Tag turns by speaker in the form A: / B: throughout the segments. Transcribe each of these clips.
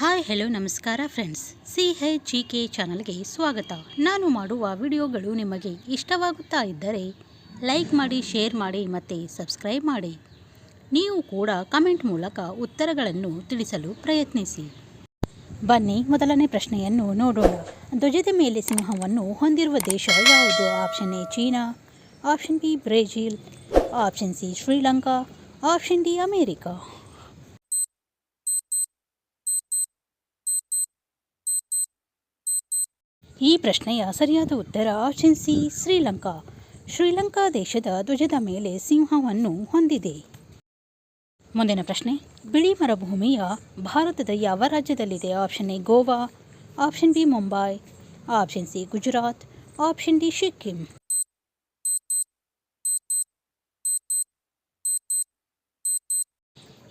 A: Hi, hello, ನಮಸ್ಕಾರ friends. C H G K ಚಾನಲ್ಗೆ ಸ್ವಾಗತ. ನಾನು ಮಾಡುವ ವಿಡಿಯೋಗಳು ನಿಮಗೆ ಇಷ್ಟವಾಗುತ್ತಾ ಇದ್ದರೆ ಲೈಕ್ ಮಾಡಿ, ಶೇರ್ ಮಾಡಿ ಮತ್ತು ಸಬ್ಸ್ಕ್ರೈಬ್ ಮಾಡಿ. ನೀವು ಕೂಡ ಕಮೆಂಟ್ ಮೂಲಕ ಉತ್ತರಗಳನ್ನು ತಿಳಿಸಲು ಪ್ರಯತ್ನಿಸಿ. ಬನ್ನಿ, ಮೊದಲನೇ ಪ್ರಶ್ನೆಯನ್ನು ನೋಡೋಣ. ಧ್ವಜದ ಮೇಲೆ ಸಿಂಹವನ್ನು ಹೊಂದಿರುವ ದೇಶ ಯಾವುದು? Option A, China. Option B, Brazil. Option C, Sri Lanka. Option D, America. ಈ ಪ್ರಶ್ನೆಯ ಸರಿಯಾದ ಉತ್ತರ ಆಪ್ಷನ್ ಶ್ರೀಲಂಕಾ. ಶ್ರೀಲಂಕಾ ದೇಶದ ಧ್ವಜದ ಮೇಲೆ ಸಿಂಹವನ್ನು ಹೊಂದಿದೆ. ಮುಂದಿನ ಪ್ರಶ್ನೆ, ಬಿಳಿ ಮರುಭೂಮಿಯ ಭಾರತದ ಯಾವ ರಾಜ್ಯದಲ್ಲಿದೆ? Option A, Goa. Option B, Mumbai. Option C, Gujarat. Option D, Sikkim.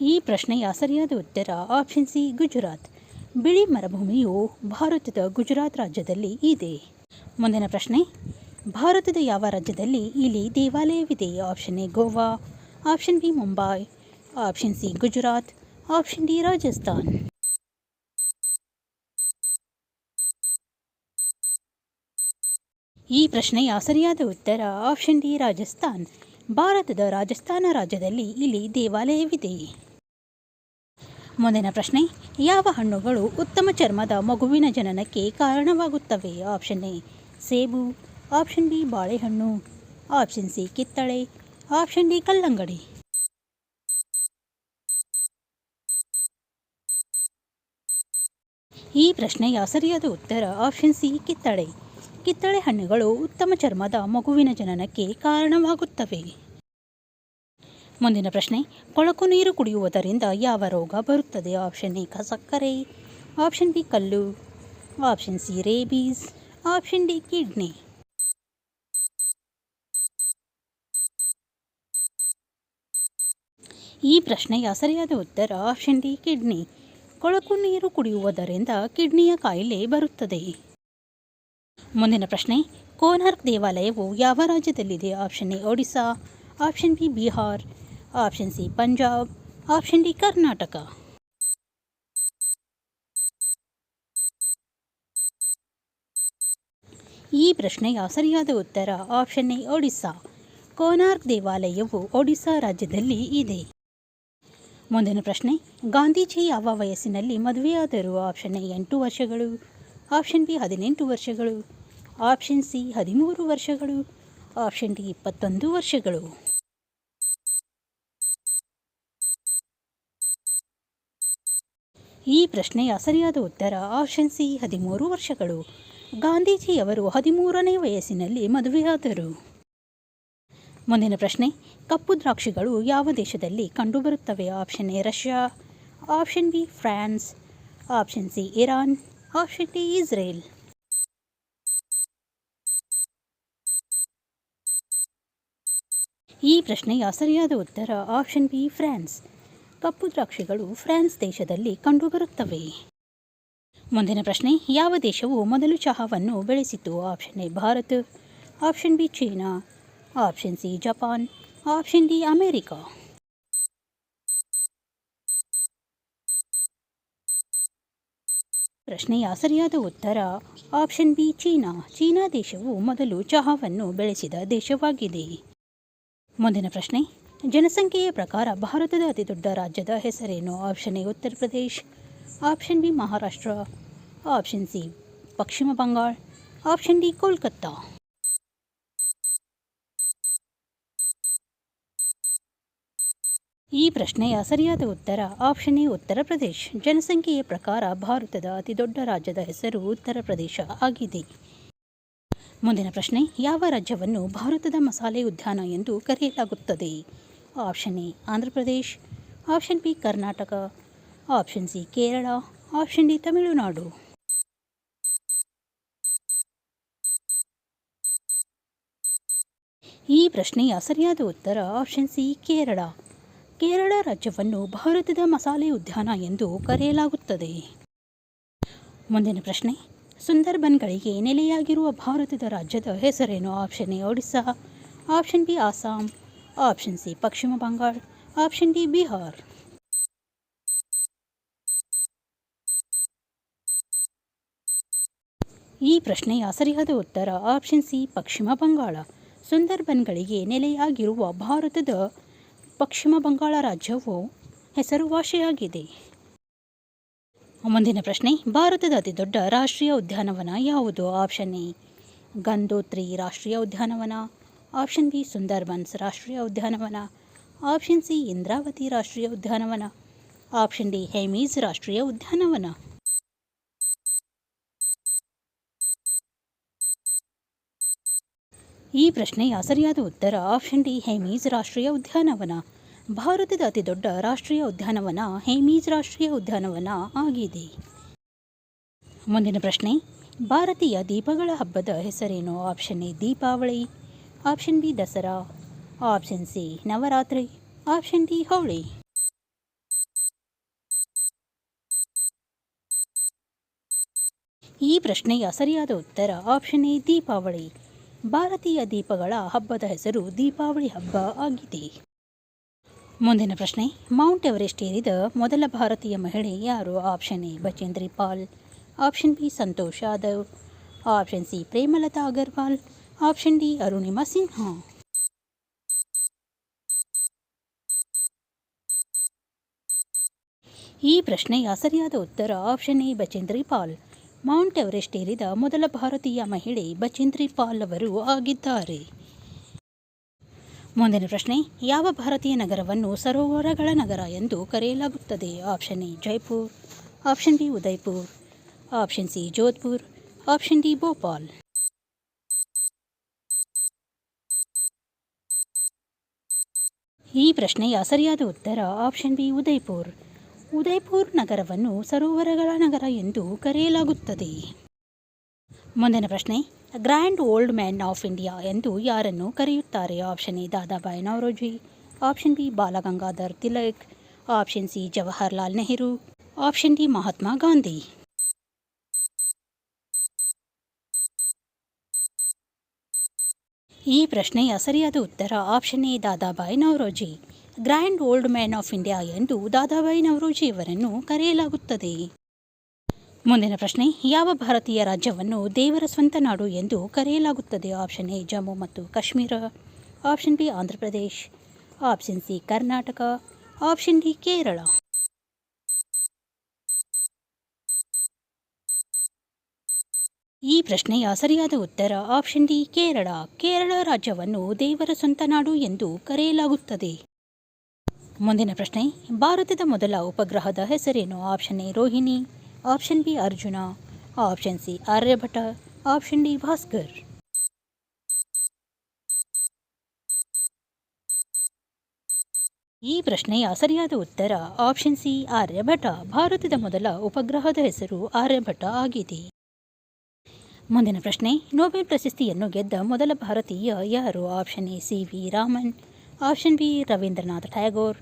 A: ಈ ಪ್ರಶ್ನೆಯ ಸರಿಯಾದ ಉತ್ತರ ಆಪ್ಷನ್ ಸಿ, ಗುಜರಾತ್. ಬಿಳಿ ಮರುಭೂಮಿಯು ಭಾರತದ ಗುಜರಾತ್ ರಾಜ್ಯದಲ್ಲಿ ಇದೆ. ಮುಂದಿನ ಪ್ರಶ್ನೆ, ಭಾರತದ ಯಾವ ರಾಜ್ಯದಲ್ಲಿ ಇಲ್ಲಿ ದೇವಾಲಯವಿದೆ? Option A, Goa. Option B, Mumbai. Option C, Gujarat. Option D, Rajasthan. ಈ ಪ್ರಶ್ನೆಯ ಸರಿಯಾದ ಉತ್ತರ ಆಪ್ಷನ್ ಡಿ, ರಾಜಸ್ಥಾನ್. ಭಾರತದ ರಾಜಸ್ಥಾನ ರಾಜ್ಯದಲ್ಲಿ ಇಲ್ಲಿ ದೇವಾಲಯವಿದೆ. ಮುಂದಿನ ಪ್ರಶ್ನೆ, ಯಾವ ಹಣ್ಣುಗಳು ಉತ್ತಮ ಚರ್ಮದ ಮಗುವಿನ ಜನನಕ್ಕೆ ಕಾರಣವಾಗುತ್ತವೆ? ಆಪ್ಷನ್ ಎ, ಸೇಬು. ಆಪ್ಷನ್ ಬಿ, ಬಾಳೆಹಣ್ಣು. ಆಪ್ಷನ್ ಸಿ, ಕಿತ್ತಳೆ. ಆಪ್ಷನ್ ಡಿ, ಕಲ್ಲಂಗಡಿ. ಈ ಪ್ರಶ್ನೆಯ ಸರಿಯಾದ ಉತ್ತರ ಆಪ್ಷನ್ ಸಿ, ಕಿತ್ತಳೆ. ಕಿತ್ತಳೆ ಹಣ್ಣುಗಳು ಉತ್ತಮ ಚರ್ಮದ ಮಗುವಿನ ಜನನಕ್ಕೆ ಕಾರಣವಾಗುತ್ತವೆ. ಮುಂದಿನ ಪ್ರಶ್ನೆ, ಕೊಳಕು ನೀರು ಕುಡಿಯುವುದರಿಂದ ಯಾವ ರೋಗ ಬರುತ್ತದೆ? ಆಪ್ಷನ್ ಎ ಸಕ್ಕರೆ ಆಪ್ಷನ್ ಬಿ ಕಲ್ಲು. Option C rabies option D kidney ಈ ಪ್ರಶ್ನೆಯ ಸರಿಯಾದ ಉತ್ತರ ಆಪ್ಷನ್ ಡಿ ಕಿಡ್ನಿ ಕೊಳಕು ನೀರು ಕುಡಿಯುವುದರಿಂದ ಕಿಡ್ನಿಯ ಕಾಯಿಲೆ ಬರುತ್ತದೆ. ಮುಂದಿನ ಪ್ರಶ್ನೆ, ಕೋನಾರ್ಕ್ ದೇವಾಲಯವು ಯಾವ ರಾಜ್ಯದಲ್ಲಿದೆ? Option A Odisha option B Bihar option C Punjab option D Karnataka ಈ ಪ್ರಶ್ನೆಯ ಸರಿಯಾದ ಉತ್ತರ? ಆಪ್ಷನ್ ಎ ಒಡಿಶಾ ಕೋನಾರ್ಕ್ ದೇವಾಲಯವು ಒಡಿಶಾ ರಾಜ್ಯದಲ್ಲಿ ಇದೆ. ಮುಂದಿನ ಪ್ರಶ್ನೆ, ಗಾಂಧೀಜಿ ಯಾವ ವಯಸ್ಸಿನಲ್ಲಿ ಮದುವೆಯಾದರು? ಆಪ್ಷನ್ ಎ ಎಂಟು ವರ್ಷಗಳು. ಆಪ್ಷನ್ ಬಿ ಹದಿನೆಂಟು ವರ್ಷಗಳು. ಆಪ್ಷನ್ ಸಿ ಹದಿಮೂರು ವರ್ಷಗಳು. ಆಪ್ಷನ್ ಡಿ ಇಪ್ಪತ್ತೊಂದು ವರ್ಷಗಳು. ಈ ಪ್ರಶ್ನೆಯ ಸರಿಯಾದ ಉತ್ತರ ಆಪ್ಷನ್ ಸಿ, ಹದಿಮೂರು ವರ್ಷಗಳು. ಗಾಂಧೀಜಿಯವರು ಹದಿಮೂರನೇ ವಯಸ್ಸಿನಲ್ಲಿ ಮದುವೆಯಾದರು. ಮುಂದಿನ ಪ್ರಶ್ನೆ, ಕಪ್ಪು ದ್ರಾಕ್ಷಿಗಳು ಯಾವ ದೇಶದಲ್ಲಿ ಕಂಡುಬರುತ್ತವೆ? Option A, Russia. Option B, France. Option C, Iran. Option D, Israel. ಈ ಪ್ರಶ್ನೆಯ ಸರಿಯಾದ ಉತ್ತರ ಆಪ್ಷನ್ ಬಿ, ಫ್ರಾನ್ಸ್. ಕಪ್ಪು ದ್ರಾಕ್ಷಿಗಳು ಫ್ರಾನ್ಸ್ ದೇಶದಲ್ಲಿ ಕಂಡುಬರುತ್ತವೆ. ಮುಂದಿನ ಪ್ರಶ್ನೆ, ಯಾವ ದೇಶವು ಮೊದಲು ಚಹಾವನ್ನು ಬೆಳೆಸಿತು option A, Bharat. Option B, China. Option C, Japan. Option D, America. ಪ್ರಶ್ನೆಯ ಸರಿಯಾದ ಉತ್ತರ, ಆಪ್ಷನ್ ಬಿ, ಚೀನಾ. ಚೀನಾ ದೇಶವು ಮೊದಲು ಚಹಾವನ್ನು ಬೆಳೆಸಿದ ದೇಶವಾಗಿದೆ. ಮುಂದಿನ ಪ್ರಶ್ನೆ ಜನಸಂಖ್ಯೆಯ ಪ್ರಕಾರ ಭಾರತದ ಅತಿದೊಡ್ಡ ರಾಜ್ಯದ ಹೆಸರೇನು? Option A Uttar Pradesh. Option B Maharashtra. Option C Paschim Bangala. Option D Kolkata. ಈ ಪ್ರಶ್ನೆಯ ಸರಿಯಾದ ಉತ್ತರ ಆಪ್ಷನ್ ಎ ಉತ್ತರ ಪ್ರದೇಶ್. ಜನಸಂಖ್ಯೆಯ ಪ್ರಕಾರ ಭಾರತದ ಅತಿದೊಡ್ಡ ರಾಜ್ಯದ ಹೆಸರು ಉತ್ತರ ಪ್ರದೇಶ ಆಗಿದೆ. ಮುಂದಿನ ಪ್ರಶ್ನೆ, ಯಾವ ರಾಜ್ಯವನ್ನು ಭಾರತದ ಮಸಾಲೆ ಉದ್ಯಾನ ಎಂದು ಕರೆಯಲಾಗುತ್ತದೆ? Option A Andhra Pradesh option B Karnataka option C Kerala option D Tamil Nadu ಈ ಪ್ರಶ್ನೆಯ ಸರಿಯಾದ ಉತ್ತರ ಆಪ್ಷನ್ ಸಿ ಕೇರಳ ಕೇರಳ ರಾಜ್ಯವನ್ನು ಭಾರತದ ಮಸಾಲೆ ಉದ್ಯಾನ ಎಂದು ಕರೆಯಲಾಗುತ್ತದೆ. ಮುಂದಿನ ಪ್ರಶ್ನೆ, ಸುಂದರ್ಬನ್ಗಳಿಗೆ ನೆಲೆಯಾಗಿರುವ ಭಾರತದ ರಾಜ್ಯದ ಹೆಸರೇನು? Option A Odisha option B Assam option C Paschim Bangala option D Bihar ಈ ಪ್ರಶ್ನೆಯ ಸರಿಯಾದ ಉತ್ತರ ಆಪ್ಷನ್ ಸಿ ಪಶ್ಚಿಮ ಬಂಗಾಳ ಸುಂದರ್ಬನ್ಗಳಿಗೆ ನೆಲೆಯಾಗಿರುವ ಭಾರತದ ಪಶ್ಚಿಮ ಬಂಗಾಳ ರಾಜ್ಯವು ಹೆಸರುವಾಸಿಯಾಗಿದೆ. ಮುಂದಿನ ಪ್ರಶ್ನೆ, ಭಾರತದ ಅತಿದೊಡ್ಡ ರಾಷ್ಟ್ರೀಯ ಉದ್ಯಾನವನ ಯಾವುದು? ಆಪ್ಷನ್ ಎ ಗಂಗೋತ್ರಿ ರಾಷ್ಟ್ರೀಯ ಉದ್ಯಾನವನ. ಆಪ್ಷನ್ ಬಿ ಸುಂದರ್ಬನ್ಸ್ ರಾಷ್ಟ್ರೀಯ ಉದ್ಯಾನವನ. ಆಪ್ಷನ್ ಸಿ ಇಂದ್ರಾವತಿ ರಾಷ್ಟ್ರೀಯ ಉದ್ಯಾನವನ. ಆಪ್ಷನ್ ಡಿ ಹೇಮೀಸ್ ರಾಷ್ಟ್ರೀಯ ಉದ್ಯಾನವನ. ಈ ಪ್ರಶ್ನೆಯ ಸರಿಯಾದ ಉತ್ತರ ಆಪ್ಷನ್ ಡಿ ಹೇಮೀಸ್ ರಾಷ್ಟ್ರೀಯ ಉದ್ಯಾನವನ. ಭಾರತದ ಅತಿದೊಡ್ಡ ರಾಷ್ಟ್ರೀಯ ಉದ್ಯಾನವನ ಹೇಮೀಸ್ ರಾಷ್ಟ್ರೀಯ ಉದ್ಯಾನವನ ಆಗಿದೆ. ಮುಂದಿನ ಪ್ರಶ್ನೆ, ಭಾರತೀಯ ದೀಪಗಳ ಹಬ್ಬದ ಹೆಸರೇನು? Option A Deepavali option B Dasara option C Navaratri option D Holi ಈ ಪ್ರಶ್ನೆಯ ಸರಿಯಾದ ಉತ್ತರ ಆಪ್ಷನ್ ಎ ದೀಪಾವಳಿ ಭಾರತೀಯ ದೀಪಗಳ ಹಬ್ಬದ ಹೆಸರು ದೀಪಾವಳಿ ಹಬ್ಬ ಆಗಿದೆ. ಮುಂದಿನ ಪ್ರಶ್ನೆ ಮೌಂಟ್ ಎವರೆಸ್ಟ್ ಏರಿದ ಮೊದಲ ಭಾರತೀಯ ಮಹಿಳೆ ಯಾರು? Option A Bachendri Pal option B Santosh Yadav option C Premlata Agarwal option D Arunima Sinha ಈ ಪ್ರಶ್ನೆಯ ಸರಿಯಾದ ಉತ್ತರ option A Bachendri Pal Mount Everest ಏರಿದ ಮೊದಲ ಭಾರತೀಯ ಮಹಿಳೆ ಬಚೇಂದ್ರಿ ಪಾಲ್ ಅವರು ಆಗಿದ್ದಾರೆ. ಮುಂದಿನ ಪ್ರಶ್ನೆ, ಯಾವ ಭಾರತೀಯ ನಗರವನ್ನು ಸರೋವರಗಳ ನಗರ ಎಂದು ಕರೆಯಲಾಗುತ್ತದೆ? Option A Jaipur option B Udaipur option C Jodhpur option D Bhopal ಈ ಪ್ರಶ್ನೆಯ ಸರಿಯಾದ ಉತ್ತರ ಆಪ್ಷನ್ ಬಿ, ಉದಯ್ಪುರ್. ಉದಯ್ಪುರ್ ನಗರವನ್ನು ಸರೋವರಗಳ ನಗರ ಎಂದು ಕರೆಯಲಾಗುತ್ತದೆ. ಮುಂದಿನ ಪ್ರಶ್ನೆ, grand old man of India ಎಂದು ಯಾರನ್ನು ಕರೆಯುತ್ತಾರೆ? Option A Dadabhai Naoroji. Option B, Balagangadhar Tilak. Option C, Jawaharlal Nehru. Option D, Mahatma Gandhi. ಈ ಪ್ರಶ್ನೆಯ ಸರಿಯಾದ ಉತ್ತರ option A Dadabhai Naoroji grand old man of India ಎಂದು ದಾದಾಬಾಯಿ ನವರೋಜಿಯವರನ್ನು ಕರೆಯಲಾಗುತ್ತದೆ. ಮುಂದಿನ ಪ್ರಶ್ನೆ, ಯಾವ ಭಾರತೀಯ ರಾಜ್ಯವನ್ನು ದೇವರ ಸ್ವಂತ ನಾಡು ಎಂದು ಕರೆಯಲಾಗುತ್ತದೆ? ಆಪ್ಷನ್ ಎ, ಜಮ್ಮು ಮತ್ತು Kashmir. Option B Andhra Pradesh option C, Karnataka. Option D, Kerala. ಈ ಪ್ರಶ್ನೆಯ ಸರಿಯಾದ ಉತ್ತರ ಆಪ್ಷನ್ ಡಿ ಕೇರಳ. ಕೇರಳ ರಾಜ್ಯವನ್ನು ದೇವರ ಸ್ವಂತ ನಾಡು ಎಂದು ಕರೆಯಲಾಗುತ್ತದೆ. ಮುಂದಿನ ಪ್ರಶ್ನೆ, ಭಾರತದ ಮೊದಲ ಉಪಗ್ರಹದ ಹೆಸರೇನು? Option A Rohini. Option B Arjuna. Option C Aryabhata. Option D Bhaskar. ಈ ಪ್ರಶ್ನೆಯ ಸರಿಯಾದ ಉತ್ತರ ಆಪ್ಷನ್ ಸಿ ಆರ್ಯಭಟ. ಭಾರತದ ಮೊದಲ ಉಪಗ್ರಹದ ಹೆಸರು ಆರ್ಯಭಟ ಆಗಿದೆ. ಮುಂದಿನ ಪ್ರಶ್ನೆ ನೊಬೆಲ್ ಪ್ರಶಸ್ತಿಯನ್ನು ಗೆದ್ದ ಮೊದಲ ಭಾರತೀಯ ಯಾರು? Option A C V Raman. Option B Rabindranath Tagore.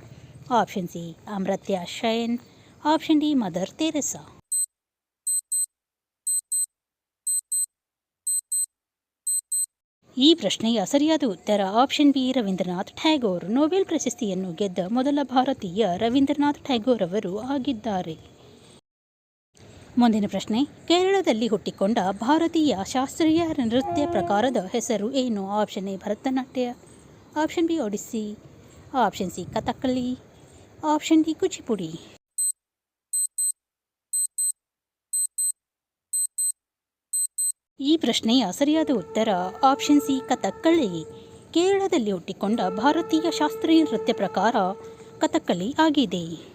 A: Option C Amartya Sen. Option D Mother Teresa. ಈ ಪ್ರಶ್ನೆಯ ಸರಿಯಾದ ಉತ್ತರ option B Rabindranath Tagore. Nobel ಪ್ರಶಸ್ತಿಯನ್ನು ಗೆದ್ದ ಮೊದಲ ಭಾರತೀಯ ರವೀಂದ್ರನಾಥ್ ಟ್ಯಾಗೋರ್ ಅವರು ಆಗಿದ್ದಾರೆ. ಮುಂದಿನ ಪ್ರಶ್ನೆ, ಕೇರಳದಲ್ಲಿ ಹುಟ್ಟಿಕೊಂಡ ಭಾರತೀಯ ಶಾಸ್ತ್ರೀಯ ನೃತ್ಯ ಪ್ರಕಾರದ ಹೆಸರು ಏನು? Option A, Bharatanatyam. Option B, Odissi. Option C, Kathakali. Option D, Kuchipudi. ಈ ಪ್ರಶ್ನೆಯ ಸರಿಯಾದ ಉತ್ತರ ಆಪ್ಷನ್ ಸಿ, ಕಥಕ್ಕಳಿ. ಕೇರಳದಲ್ಲಿ ಹುಟ್ಟಿಕೊಂಡ ಭಾರತೀಯ ಶಾಸ್ತ್ರೀಯ ನೃತ್ಯ ಪ್ರಕಾರ ಕಥಕ್ಕಳಿ ಆಗಿದೆ.